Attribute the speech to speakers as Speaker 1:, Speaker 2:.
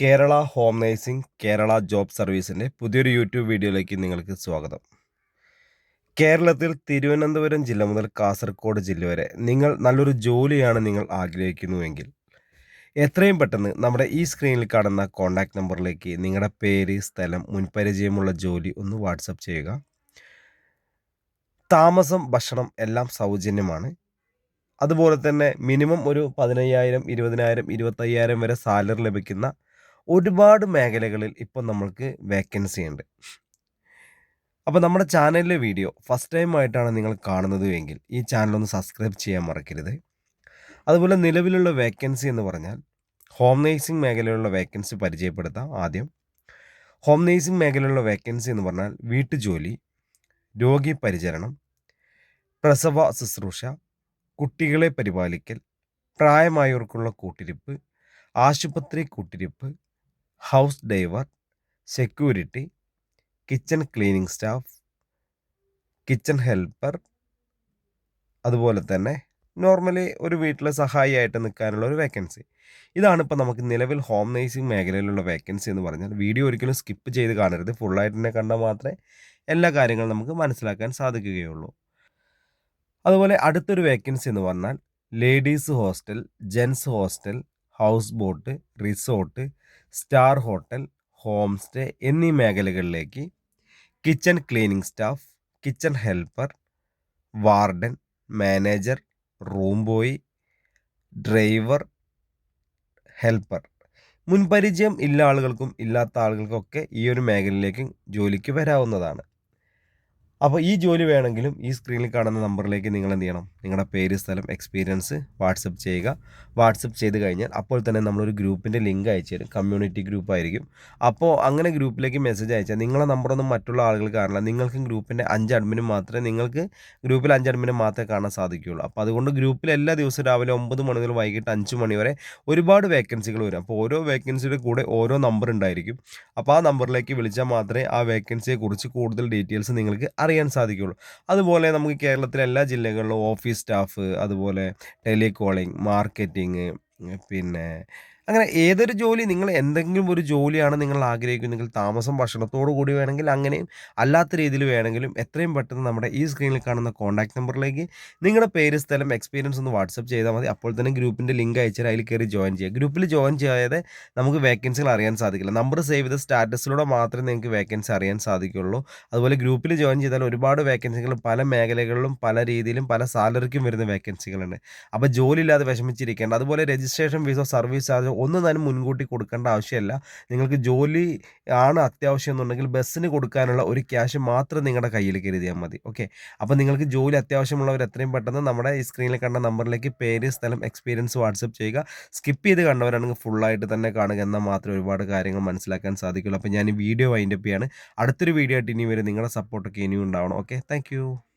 Speaker 1: Kerala home nursing Kerala job സർവീസിന്റെ പുതിയൊരു YouTube വീഡിയോയിലേക്ക് നിങ്ങൾക്ക് സ്വാഗതം. കേരളത്തിൽ തിരുവനന്തപുരം ജില്ല മുതൽ കാസർഗോഡ് ജില്ല വരെ നിങ്ങൾ നല്ലൊരു ജോലിയാണ് നിങ്ങൾ ആഗ്രഹിക്കുന്നുവെങ്കിൽ എത്രയും പെട്ടെന്ന് നമ്മുടെ ഈ സ്ക്രീനിൽ കാണുന്ന കോൺടാക്റ്റ് നമ്പറിലേക്ക് നിങ്ങളുടെ പേര് സ്ഥലം മുൻപരിചയമുള്ള ജോലി ഒന്ന് വാട്സപ്പ് ചെയ്യുക. താമസം ഭക്ഷണം എല്ലാം സൗജന്യമാണ്. അതുപോലെ തന്നെ മിനിമം ഒരു പതിനയ്യായിരം ഇരുപതിനായിരം ഇരുപത്തയ്യായിരം വരെ സാലറി ലഭിക്കുന്ന ഒരുപാട് മേഖലകളിൽ ഇപ്പോൾ നമ്മൾക്ക് വേക്കൻസി ഉണ്ട്. അപ്പോൾ നമ്മുടെ ചാനലിലെ വീഡിയോ ഫസ്റ്റ് ടൈം ആയിട്ടാണ് നിങ്ങൾ കാണുന്നത് എങ്കിൽ ഈ ചാനൽ ഒന്ന് സബ്സ്ക്രൈബ് ചെയ്യാൻ മറക്കരുത്. അതുപോലെ നിലവിലുള്ള വേക്കൻസി എന്ന് പറഞ്ഞാൽ ഹോം നേഴ്സിംഗ് മേഖലയിലുള്ള വേക്കൻസി പരിചയപ്പെടുത്താം ആദ്യം. ഹോം നേഴ്സിംഗ് മേഖലയിലുള്ള വേക്കൻസി എന്ന് പറഞ്ഞാൽ വീട്ടുജോലി രോഗി പരിചരണം പ്രസവ ശുശ്രൂഷ കുട്ടികളെ പരിപാലിക്കൽ പ്രായമായവർക്കുള്ള കൂട്ടിരിപ്പ് ആശുപത്രി കൂട്ടിരിപ്പ് house driver security kitchen cleaning staff kitchen helper അതുപോലെ തന്നെ നോർമലി ഒരു വീട്ടിൽ സഹായിയായിട്ട് നിൽക്കാനുള്ള ഒരു വേക്കൻസി. ഇതാണ് ഇപ്പോൾ നമുക്ക് നിലവിൽ ഹോം നേഴ്സിംഗ് മേഖലയിലുള്ള വേക്കൻസി എന്ന് പറഞ്ഞാൽ വീഡിയോ ഒരിക്കലും സ്കിപ്പ് ചെയ്ത് കാണരുത്. ഫുള്ളായിട്ട് തന്നെ കണ്ടാൽ മാത്രമേ എല്ലാ കാര്യങ്ങളും നമുക്ക് മനസ്സിലാക്കാൻ സാധിക്കുകയുള്ളൂ. അതുപോലെ അടുത്തൊരു വേക്കൻസി എന്ന് പറഞ്ഞാൽ ladies hostel gents hostel houseboat resort star hotel homestay എന്നീ മേഖലകളിലേക്ക് kitchen cleaning staff kitchen helper warden manager room boy driver helper. മുൻപരിചയം ഇല്ല ആളുകൾക്കും ഇല്ലാത്ത ആളുകൾക്കൊക്കെ ഈ ഒരു മേഖലയിലേക്കും ജോലിക്ക് വരാവുന്നതാണ്. അപ്പോൾ ഈ ജോലി വേണമെങ്കിലും ഈ സ്ക്രീനിൽ കാണുന്ന നമ്പറിലേക്ക് നിങ്ങൾ എന്ത് ചെയ്യണം? നിങ്ങളുടെ പേര് സ്ഥലം എക്സ്പീരിയൻസ് വാട്സപ്പ് ചെയ്യുക. വാട്സപ്പ് ചെയ്ത് കഴിഞ്ഞാൽ അപ്പോൾ തന്നെ നമ്മളൊരു ഗ്രൂപ്പിന്റെ ലിങ്ക് അയച്ചു തരും. കമ്മ്യൂണിറ്റി ഗ്രൂപ്പ് ആയിരിക്കും. അപ്പോൾ അങ്ങനെ ഗ്രൂപ്പിലേക്ക് മെസ്സേജ് അയച്ചാൽ നിങ്ങളെ നമ്പറൊന്നും മറ്റുള്ള ആളുകൾ കാണില്ല. നിങ്ങൾക്കും ഗ്രൂപ്പിന്റെ അഞ്ച് അഡ്മിനും മാത്രമേ നിങ്ങൾക്ക് ഗ്രൂപ്പിൽ അഞ്ച് അഡ്മിനും മാത്രമേ കാണാൻ സാധിക്കുകയുള്ളൂ. അപ്പോൾ അതുകൊണ്ട് ഗ്രൂപ്പിൽ എല്ലാ ദിവസവും രാവിലെ ഒമ്പത് മണി മുതൽ വൈകിട്ട് അഞ്ച് മണി വരെ ഒരുപാട് വേക്കൻസികൾ വരും. അപ്പോൾ ഓരോ വേക്കൻസിയുടെ കൂടെ ഓരോ നമ്പർ ഉണ്ടായിരിക്കും. അപ്പോൾ ആ നമ്പറിലേക്ക് വിളിച്ചാൽ മാത്രമേ ആ വേക്കൻസിയെക്കുറിച്ച് കൂടുതൽ ഡീറ്റെയിൽസ് നിങ്ങൾക്ക് അറിയാൻ സാധിക്കുള്ളൂ. അതുപോലെ നമുക്ക് കേരളത്തിലെ എല്ലാ ജില്ലകളിലും ഓഫീസ് സ്റ്റാഫ് അതുപോലെ ടെലികോളിംഗ് മാർക്കറ്റിംഗ് പിന്നെ അങ്ങനെ ഏതൊരു ജോലി നിങ്ങൾ എന്തെങ്കിലും ഒരു ജോലിയാണ് നിങ്ങൾ ആഗ്രഹിക്കുന്നെങ്കിൽ താമസം ഭക്ഷണത്തോടു കൂടി വേണമെങ്കിൽ അങ്ങനെയും അല്ലാത്ത രീതിയിൽ വേണമെങ്കിലും എത്രയും പെട്ടെന്ന് നമ്മുടെ ഈ സ്ക്രീനിൽ കാണുന്ന കോൺടാക്ട് നമ്പറിലേക്ക് നിങ്ങളുടെ പേര് സ്ഥലം എക്സ്പീരിയൻസ് ഒന്ന് വാട്സപ്പ് ചെയ്താൽ മതി. അപ്പോൾ തന്നെ ഗ്രൂപ്പിന്റെ ലിങ്ക് അയച്ചാൽ അതിൽ കയറി ജോയിൻ ചെയ്യുക. ഗ്രൂപ്പിൽ ജോയിൻ ചെയ്യാതെ നമുക്ക് വേക്കൻസികൾ അറിയാൻ സാധിക്കില്ല. നമ്പർ സേവ് ചെയ്ത സ്റ്റാറ്റസിലൂടെ മാത്രമേ നിങ്ങൾക്ക് വേക്കൻസി അറിയാൻ സാധിക്കുള്ളൂ. അതുപോലെ ഗ്രൂപ്പിൽ ജോയിൻ ചെയ്താൽ ഒരുപാട് വേക്കൻസികൾ പല മേഖലകളിലും പല രീതിയിലും പല സാലറിക്കും വരുന്ന വേക്കൻസികളുണ്ട് അപ്പോൾ ജോലി ഇല്ലാതെ വിഷമിച്ചിരിക്കേണ്ട. അതുപോലെ രജിസ്ട്രേഷൻ ഫീസോ സർവീസ് ചാർജോ ഒന്നും തന്നെ മുൻകൂട്ടി കൊടുക്കേണ്ട ആവശ്യമില്ല. നിങ്ങൾക്ക് ജോലി ആണ് അത്യാവശ്യം എന്നുണ്ടെങ്കിൽ ബസ്സിന് കൊടുക്കാനുള്ള ഒരു ക്യാഷ് മാത്രം നിങ്ങളുടെ കയ്യിൽ കരുതിയാൽ മതി. ഓക്കെ? അപ്പോൾ നിങ്ങൾക്ക് ജോലി അത്യാവശ്യമുള്ളവർ എത്രയും പെട്ടെന്ന് നമ്മുടെ ഈ സ്ക്രീനിൽ കണ്ട നമ്പറിലേക്ക് പേര് സ്ഥലം എക്സ്പീരിയൻസ് വാട്സപ്പ് ചെയ്യുക. സ്കിപ്പ് ചെയ്ത് കണ്ടവരാണെങ്കിൽ ഫുള്ളായിട്ട് തന്നെ കാണുക എന്നാൽ മാത്രം ഒരുപാട് കാര്യങ്ങൾ മനസ്സിലാക്കാൻ സാധിക്കുള്ളൂ അപ്പോൾ ഞാൻ ഈ വീഡിയോ വൈൻഡപ്പ് ചെയ്യാണ്. അടുത്തൊരു വീഡിയോ ആയിട്ട് ഇനി വരും. നിങ്ങളുടെ സപ്പോർട്ടൊക്കെ ഇനിയും ഉണ്ടാവണം. ഓക്കെ? താങ്ക്